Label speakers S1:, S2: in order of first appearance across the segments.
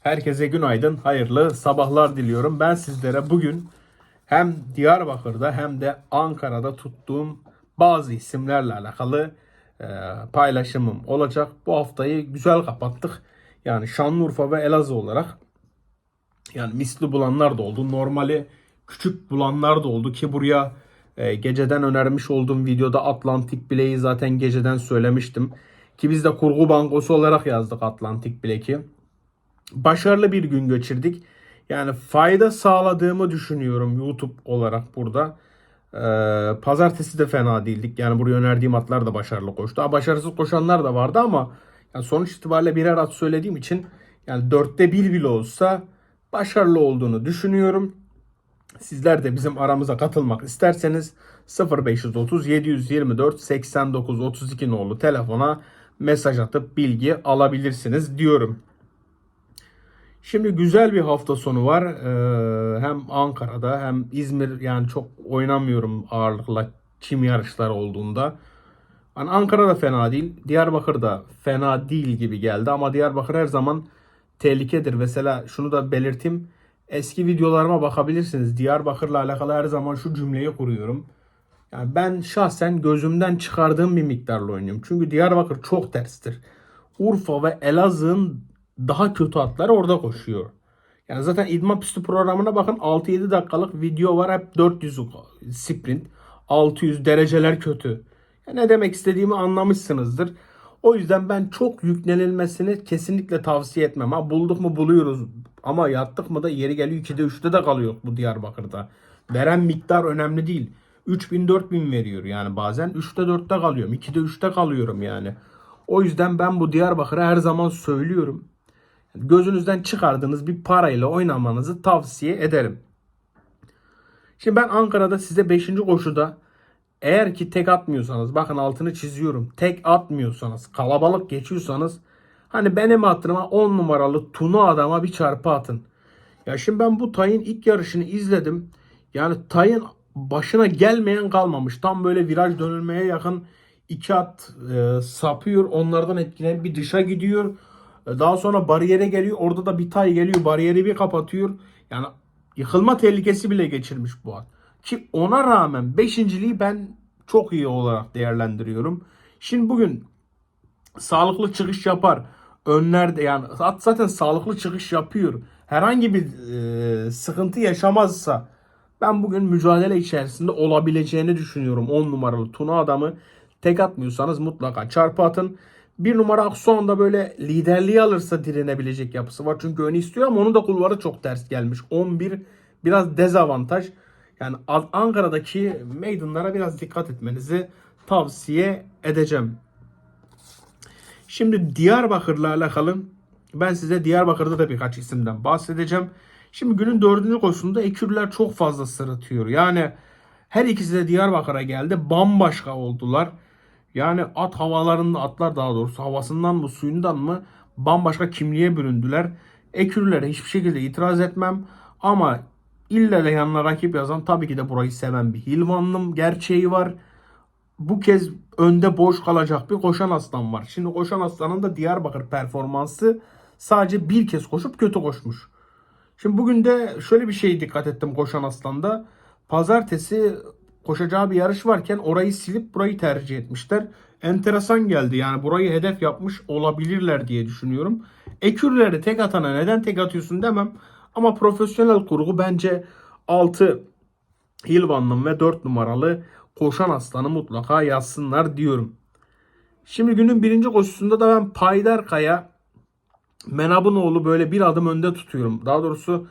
S1: Herkese günaydın, hayırlı sabahlar diliyorum. Ben sizlere bugün hem Diyarbakır'da hem de Ankara'da tuttuğum bazı isimlerle alakalı e, paylaşımım olacak. Bu haftayı güzel kapattık. Yani Şanlıurfa ve Elazığ olarak yani misli bulanlar da oldu. Normali küçük bulanlar da oldu ki buraya e, geceden önermiş olduğum videoda Atlantik Black'i zaten geceden söylemiştim. Ki biz de kurgu bankosu olarak yazdık Atlantik Black'i. Başarılı bir gün geçirdik. Yani fayda sağladığımı düşünüyorum YouTube olarak burada. Ee, pazartesi de fena değildik. Yani buraya önerdiğim atlar da başarılı koştu. Ha, başarısız koşanlar da vardı ama yani sonuç itibariyle birer at söylediğim için yani dörtte bir bile olsa başarılı olduğunu düşünüyorum. Sizler de bizim aramıza katılmak isterseniz 0530 724 89 32 nolu telefona mesaj atıp bilgi alabilirsiniz diyorum. Şimdi güzel bir hafta sonu var. Ee, hem Ankara'da hem İzmir yani çok oynamıyorum ağırlıkla çim yarışları olduğunda. Hani Ankara da fena değil. Diyarbakır da fena değil gibi geldi ama Diyarbakır her zaman tehlikedir. Mesela şunu da belirteyim. Eski videolarıma bakabilirsiniz. Diyarbakır'la alakalı her zaman şu cümleyi kuruyorum. Yani ben şahsen gözümden çıkardığım bir miktarla oynuyorum. Çünkü Diyarbakır çok terstir. Urfa ve Elazığ'ın daha kötü atları orada koşuyor. Yani zaten idman pisti programına bakın 6-7 dakikalık video var hep 400 sprint. 600 dereceler kötü. Ya ne demek istediğimi anlamışsınızdır. O yüzden ben çok yüklenilmesini kesinlikle tavsiye etmem. Ha bulduk mu buluyoruz ama yattık mı da yeri geliyor 2'de 3'te de kalıyor bu Diyarbakır'da. Veren miktar önemli değil. 3000 4000 veriyor yani bazen 3'te 4'te kalıyorum. 2'de 3'te kalıyorum yani. O yüzden ben bu Diyarbakır'a her zaman söylüyorum. Gözünüzden çıkardığınız bir parayla oynamanızı tavsiye ederim. Şimdi ben Ankara'da size 5. koşuda eğer ki tek atmıyorsanız bakın altını çiziyorum. Tek atmıyorsanız kalabalık geçiyorsanız hani benim hatırıma 10 numaralı Tunu adama bir çarpı atın. Ya şimdi ben bu tayın ilk yarışını izledim. Yani tayın başına gelmeyen kalmamış. Tam böyle viraj dönülmeye yakın iki at e, sapıyor. Onlardan etkilenip bir dışa gidiyor. E, Daha sonra bariyere geliyor. Orada da bir tay geliyor. Bariyeri bir kapatıyor. Yani yıkılma tehlikesi bile geçirmiş bu at. Ki ona rağmen beşinciliği ben çok iyi olarak değerlendiriyorum. Şimdi bugün sağlıklı çıkış yapar. Önlerde yani at zaten sağlıklı çıkış yapıyor. Herhangi bir e, sıkıntı yaşamazsa ben bugün mücadele içerisinde olabileceğini düşünüyorum. 10 numaralı Tuna adamı tek atmıyorsanız mutlaka çarpı atın. Bir numara Aksuan'da böyle liderliği alırsa direnebilecek yapısı var. Çünkü önü istiyor ama onun da kulvarı çok ters gelmiş. 11 biraz dezavantaj. Yani An- Ankara'daki meydanlara biraz dikkat etmenizi tavsiye edeceğim. Şimdi Diyarbakır'la alakalı ben size Diyarbakır'da da birkaç isimden bahsedeceğim. Şimdi günün dördüncü koşusunda ekürler çok fazla sırıtıyor. Yani her ikisi de Diyarbakır'a geldi. Bambaşka oldular. Yani at havalarında atlar daha doğrusu havasından mı suyundan mı bambaşka kimliğe büründüler. Ekürlere hiçbir şekilde itiraz etmem. Ama ille de yanına rakip yazan tabii ki de burayı seven bir Hilvanlım gerçeği var. Bu kez önde boş kalacak bir koşan aslan var. Şimdi koşan aslanın da Diyarbakır performansı sadece bir kez koşup kötü koşmuş. Şimdi bugün de şöyle bir şey dikkat ettim koşan aslanda. Pazartesi koşacağı bir yarış varken orayı silip burayı tercih etmişler. Enteresan geldi yani burayı hedef yapmış olabilirler diye düşünüyorum. Ekürleri tek atana neden tek atıyorsun demem. Ama profesyonel kurgu bence 6 Hilvan'ın ve 4 numaralı koşan aslanı mutlaka yazsınlar diyorum. Şimdi günün birinci koşusunda da ben Paydar Kaya Menabunoğlu böyle bir adım önde tutuyorum. Daha doğrusu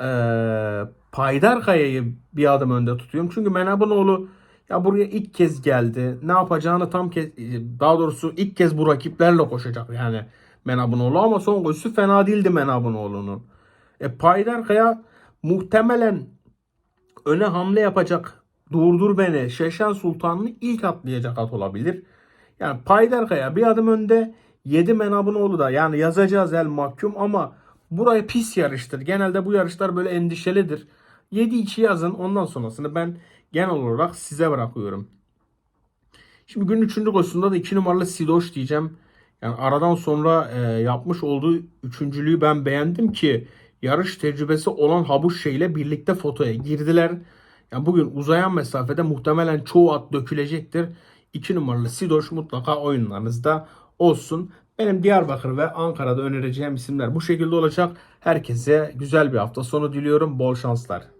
S1: eee Paydar Kaya'yı bir adım önde tutuyorum. Çünkü Menabunoğlu ya buraya ilk kez geldi. Ne yapacağını tam kez daha doğrusu ilk kez bu rakiplerle koşacak yani Menabunoğlu ama son koşusu fena değildi Menabunoğlu'nun. E Paydar Kaya muhtemelen öne hamle yapacak Durdur Beni Şeşen Sultan'ını ilk atlayacak at olabilir. Yani Paydar Kaya bir adım önde 7 Menabunoğlu da yani yazacağız el mahkum ama burayı pis yarıştır. Genelde bu yarışlar böyle endişelidir. 7 içi yazın ondan sonrasını ben genel olarak size bırakıyorum. Şimdi günün 3. koşusunda da 2 numaralı Sidoş diyeceğim. Yani aradan sonra e, yapmış olduğu üçüncülüğü ben beğendim ki yarış tecrübesi olan Habuş ile birlikte fotoya girdiler. Yani bugün uzayan mesafede muhtemelen çoğu at dökülecektir. 2 numaralı Sidoş mutlaka oyunlarınızda olsun. Benim Diyarbakır ve Ankara'da önereceğim isimler bu şekilde olacak. Herkese güzel bir hafta sonu diliyorum. Bol şanslar.